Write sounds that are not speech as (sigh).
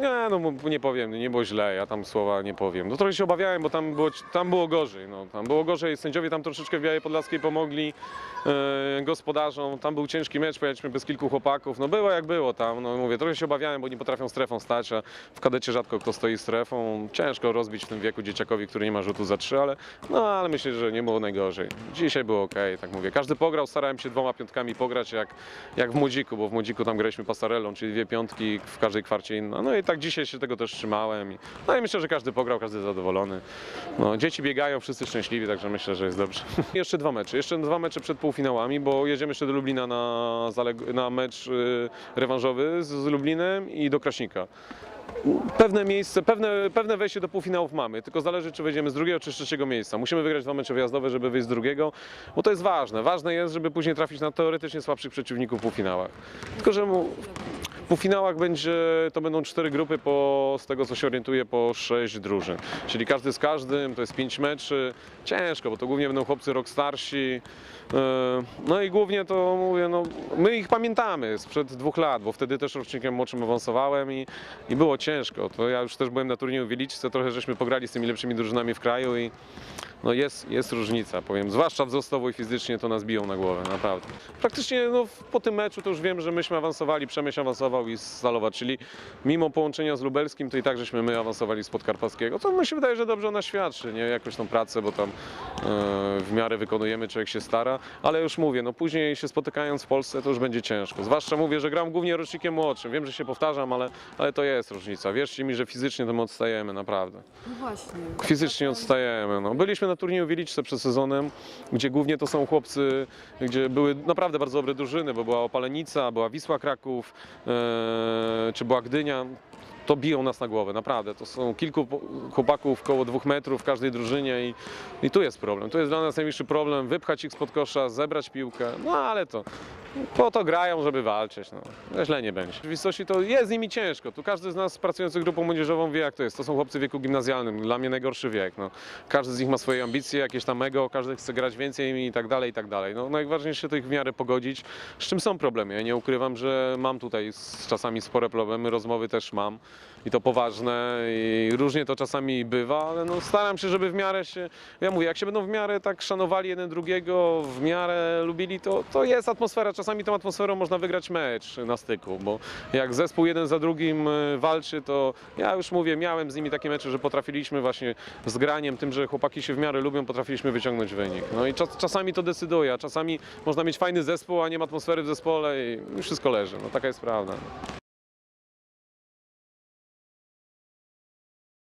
Nie, no nie powiem, nie było źle, ja tam słowa nie powiem. No trochę się obawiałem, bo tam było, tam było gorzej, no, tam było gorzej, sędziowie tam troszeczkę w Białej Podlaskiej pomogli e, gospodarzom, tam był ciężki mecz, pojechaliśmy bez kilku chłopaków, no było jak było tam, no mówię, trochę się obawiałem, bo nie potrafią strefą stać, a w kadecie rzadko kto stoi strefą, ciężko rozbić w tym wieku dzieciakowi, który nie ma rzutu za trzy, ale, no, ale myślę, że nie było najgorzej. Dzisiaj było ok, tak mówię, każdy pograł, starałem się dwoma piątkami pograć, jak, jak w Młodziku, bo w Młodziku tam graliśmy pasarelą, czyli dwie piątki, w każdej kwarcie inna. No i tak dzisiaj się tego też trzymałem. No i myślę, że każdy pograł, każdy zadowolony. No, dzieci biegają, wszyscy szczęśliwi, także myślę, że jest dobrze. (laughs) jeszcze dwa mecze, jeszcze dwa mecze przed półfinałami, bo jedziemy jeszcze do Lublina na, na mecz y, rewanżowy z, z Lublinem i do Kraśnika. Pewne miejsce, pewne, pewne wejście do półfinałów mamy, tylko zależy, czy wejdziemy z drugiego, czy z trzeciego miejsca. Musimy wygrać dwa mecze wyjazdowe, żeby wyjść z drugiego, bo to jest ważne. Ważne jest, żeby później trafić na teoretycznie słabszych przeciwników w półfinałach. Tylko, że mu, półfinałach będzie, to będą cztery grupy, po, z tego co się orientuję, po sześć drużyn. Czyli każdy z każdym, to jest pięć meczy. Ciężko, bo to głównie będą chłopcy rok starsi. Yy, No i głównie to mówię, no, my ich pamiętamy sprzed dwóch lat, bo wtedy też rocznikiem młodszym awansowałem i, i było ciężko. To ja już też byłem na turnieju w Wieliczce, trochę żeśmy pograli z tymi lepszymi drużynami w kraju i no jest, jest różnica, powiem, zwłaszcza wzrostowo i fizycznie to nas biją na głowę, naprawdę. Praktycznie no, po tym meczu to już wiem, że myśmy awansowali, Przemyśl awansował i Stalowa, czyli mimo połączenia z Lubelskim, to i tak żeśmy my awansowali z Podkarpackiego, co mi się wydaje, że dobrze o nas świadczy, nie, jakąś tą pracę, bo tam e, w miarę wykonujemy, człowiek się stara, ale już mówię, no później się spotykając w Polsce, to już będzie ciężko, zwłaszcza mówię, że gram głównie rocznikiem młodszym, wiem, że się powtarzam, ale, ale to jest różnica, wierzcie mi, że fizycznie to my odstajemy, naprawdę. No właśnie. Fizycznie odstajemy. No. Byliśmy na turnieju w Wieliczce przed sezonem, gdzie głównie to są chłopcy, gdzie były naprawdę bardzo dobre drużyny, bo była Opalenica, była Wisła Kraków, e, czy była Gdynia. To biją nas na głowę, naprawdę. To są kilku chłopaków koło dwóch metrów w każdej drużynie i, i tu jest problem. Tu jest dla nas największy problem, wypchać ich spod kosza, zebrać piłkę, no ale to po to grają, żeby walczyć. No. Źle nie będzie. W rzeczywistości to jest z nimi ciężko. Tu każdy z nas pracujący grupą młodzieżową wie, jak to jest. To są chłopcy w wieku gimnazjalnym. Dla mnie najgorszy wiek. No. Każdy z nich ma swoje ambicje, jakieś tam ego, każdy chce grać więcej i tak dalej, i tak dalej. No, najważniejsze to ich w miarę pogodzić, z czym są problemy. Ja nie ukrywam, że mam tutaj z czasami spore problemy, rozmowy też mam i to poważne i różnie to czasami bywa, ale no staram się, żeby w miarę się, ja mówię, jak się będą w miarę tak szanowali jeden drugiego, w miarę lubili, to, to jest atmosfera. Czasami tą atmosferą można wygrać mecz na styku, bo jak zespół jeden za drugim y, walczy, to ja już mówię, miałem z nimi takie mecze, że potrafiliśmy właśnie z graniem, tym, że chłopaki się w miarę lubią, potrafiliśmy wyciągnąć wynik. No i czas, czasami to decyduje, a czasami można mieć fajny zespół, a nie ma atmosfery w zespole i wszystko leży. No taka jest prawda.